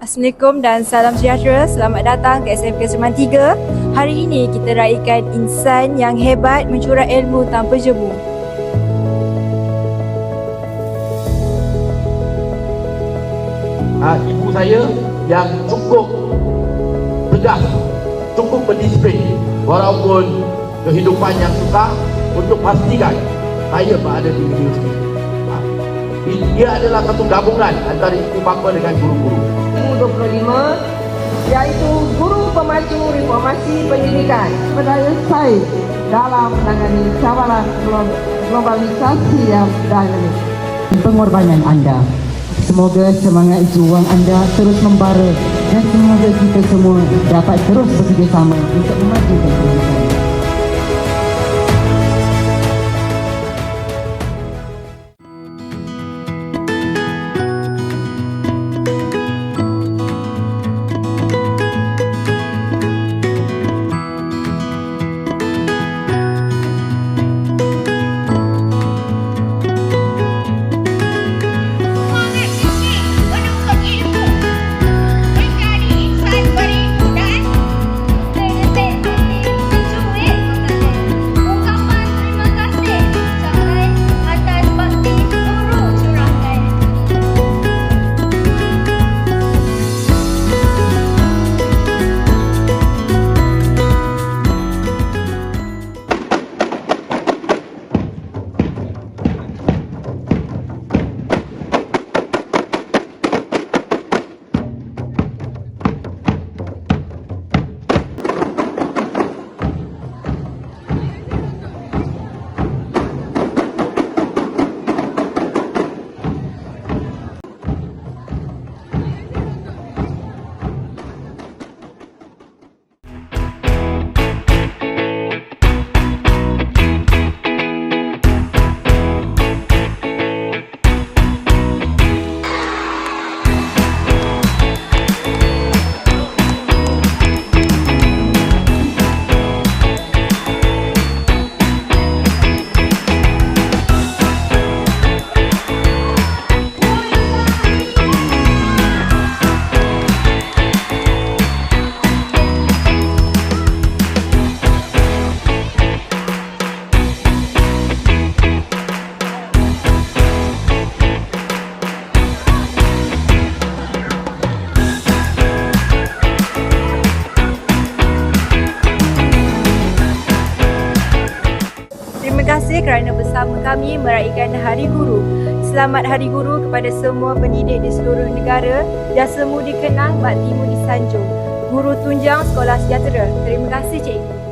Assalamualaikum dan salam sejahtera. Selamat datang ke SMK Seman 3. Hari ini kita raikan insan yang hebat mencurah ilmu tanpa jemu. ha, ibu saya yang cukup tegas, cukup berdisiplin walaupun kehidupan yang susah untuk pastikan saya berada di universiti. Ha, dia adalah satu gabungan antara ibu bapa dengan guru-guru. 2025 iaitu Guru Pemacu Reformasi Pendidikan berdaya saing dalam menangani cabaran glo- globalisasi yang dinamis. pengorbanan anda. Semoga semangat juang anda terus membara dan semoga kita semua dapat terus bekerjasama untuk memajukan pendidikan. Kasih kerana bersama kami meraihkan Hari Guru. Selamat Hari Guru kepada semua pendidik di seluruh negara. Jasamu dikenang, baktimu disanjung. Guru tunjang Sekolah Sejahtera. Terima kasih cikgu.